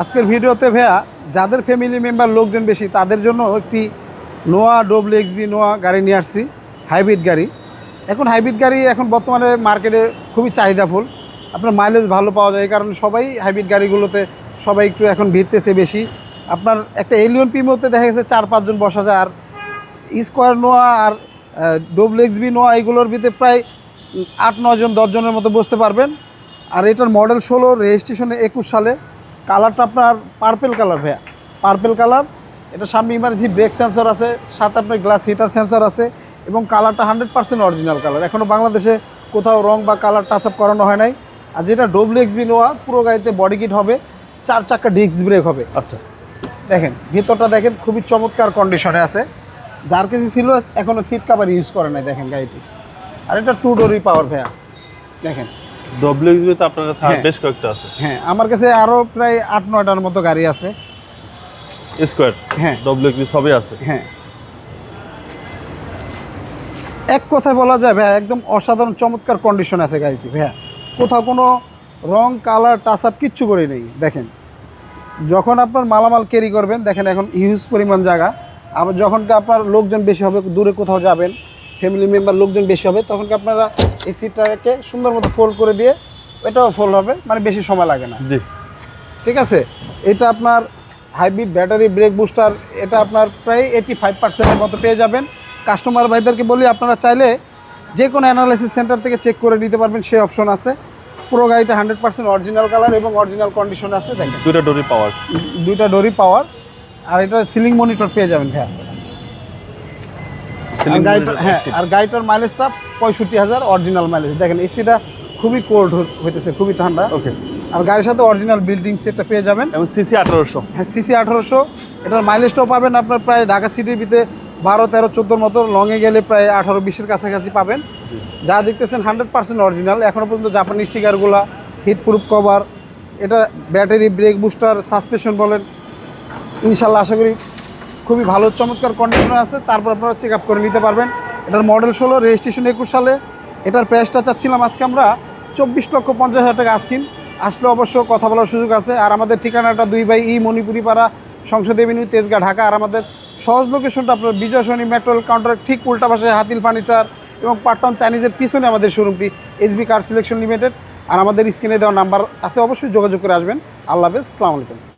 আজকের ভিডিওতে ভাইয়া, যাদের ফ্যামিলি মেম্বার লোকজন বেশি, তাদের জন্য একটি নোয়া ডব্লিউ এক্সবি নোয়া গাড়ি নিয়ে আসছি হাইব্রিড গাড়ি। এখন হাইব্রিড গাড়ি এখন বর্তমানে মার্কেটে খুবই চাহিদাফুল আপনার মাইলেজ ভালো পাওয়া যায় কারণে সবাই হাইব্রিড গাড়িগুলোতে সবাই একটু এখন ভিড়তেছে বেশি। আপনার একটা এলিয়ন পিমোতে দেখা গেছে চার পাঁচজন বসা যায়, আর স্কোয়ার নোয়া আর ডব্লিউ এক্সবি নোয়া এগুলোর ভিতরে প্রায় আট নজন দশজনের মতো বসতে পারবেন। আর এটার মডেল ষোলো রেজিস্ট্রেশনে একুশ সালে। কালারটা আপনার পার্পেল কালার ভাইয়া। পার্পেল কালার এটা সামনে ইমার্জেন্সি ব্রেক সেন্সর আছে সাথে আপনার গ্লাস হিটার সেন্সর আছে এবং কালারটা হান্ড্রেড পার্সেন্ট অরিজিনাল কালার এখনও বাংলাদেশে কোথাও রং বা কালার টাচ আপ করানো হয় নাই। আর যেটা ডব্লিউ এক্সবি নোয়া পুরো গাড়িতে বডি কিট হবে চার চাকা ডিস্ক ব্রেক হবে। আচ্ছা। দেখেন ভিতরটা দেখেন খুবই চমৎকার কন্ডিশনে আছে। যার কাছে ছিল এখনও সিট কাভার ইউজ করে নাই দেখেন গাড়িটি। আর এটা টু ডোরি পাওয়ার ভাইয়া। দেখেন ডব্লিউএক্সবি তো আপনার কাছে হ্যাঁ। বেশ কয়েকটা আছে। হ্যাঁ আমার কাছে আরও প্রায় আট নয়টার মতো গাড়ি আছে। স্কোয়ার হ্যাঁ। ডব্লিউএক্সবি সবই আছে। হ্যাঁ। এক কথায় বলা যায় ভাইয়া একদম অসাধারণ চমৎকার কন্ডিশন আছে গাড়িটি ভাইয়া। কোথাও কোনো রং কালার টাচ আপ কিচ্ছু করে নেই দেখেন। যখন আপনার মালামাল ক্যারি করবেন দেখেন এখন হিউজ পরিমাণ জায়গা। আবার যখন আপনার লোকজন বেশি হবে দূরে কোথাও যাবেন ফ্যামিলি মেম্বার লোকজন বেশি হবে তখন কি আপনারা এই সিটটাকে সুন্দর মতো ফোল্ড করে দিয়ে এটাও ফোল্ড হবে মানে বেশি সময় লাগে না। জি। ঠিক আছে? এটা আপনার হাইব্রিড ব্যাটারি ব্রেক বুস্টার এটা আপনার প্রায় এইটি ফাইভ পার্সেন্টের মতো পেয়ে যাবেন। কাস্টমার ভাইদেরকে বলি আপনারা চাইলে যে কোনো অ্যানালাইসিস সেন্টার থেকে চেক করে নিতে পারবেন সেই অপশন আছে। পুরো গাড়িটা হান্ড্রেড পার্সেন্ট অরিজিনাল কালার এবং অরিজিনাল কন্ডিশন আছে দেখেন। দুইটা ডোরি পাওয়ার দুইটা ডোরি পাওয়ার আর এটা সিলিং মনিটর পেয়ে যাবেন ভাইয়া। হ্যাঁ আর গাড়িটার মাইলেজটা পঁয়ষট্টি হাজার অরিজিনাল মাইলেজ দেখেন এসিটা খুবই কোল্ড হইতেছে খুবই ঠান্ডা। ওকে আর গাড়ির সাথে অরিজিনাল বিল্ডিং সেটটা পেয়ে যাবেন। এবং সিসি আঠারোশো। হ্যাঁ সিসি আঠারোশো। এটার মাইলেজটাও পাবেন আপনার প্রায় ঢাকা সিটির ভিতরে বারো তেরো চোদ্দোর মতো। লংয়ে গেলে প্রায় আঠারো বিশের কাছাকাছি পাবেন। যা দেখতেছেন হান্ড্রেড পার্সেন্ট অরিজিনাল এখনও পর্যন্ত জাপানি স্টিকারগুলো হিট প্রুফ কভার এটা ব্যাটারি ব্রেক বুস্টার সাসপেনশন বলেন। ইনশাল্লাহ আশা করি খুবই ভালো, চমৎকার কন্ডিশনে আছে, তারপর আপনারা চেক আপ করে নিতে পারবেন। এটার মডেল ষোলো রেজিস্ট্রেশন একুশ সালে। এটার প্রাইসটা চাচ্ছিলাম আজকে আমরা চব্বিশ লক্ষ পঞ্চাশ হাজার টাকা আজকিন আসলে অবশ্য কথা বলার সুযোগ আছে। আর আমাদের ঠিকানাটা দুই বাই ই মণিপুরি পাড়া সংসদ এভিনিউ তেজগাঁ, ঢাকা। আর আমাদের সহজ লোকেশনটা আপনার বিজয় সনী মেট্রোল কাউন্টারের ঠিক উল্টা পাশে হাতিল ফার্নিচার এবং পার্টন চাইনিজের পিছনে আমাদের শোরুমটি এসবি কার সিলেকশন লিমিটেড আর আমাদের স্ক্রিনে দেওয়া নাম্বার আছে, অবশ্যই যোগাযোগ করে আসবেন। আল্লাহ হাফেজ আলাইকুম।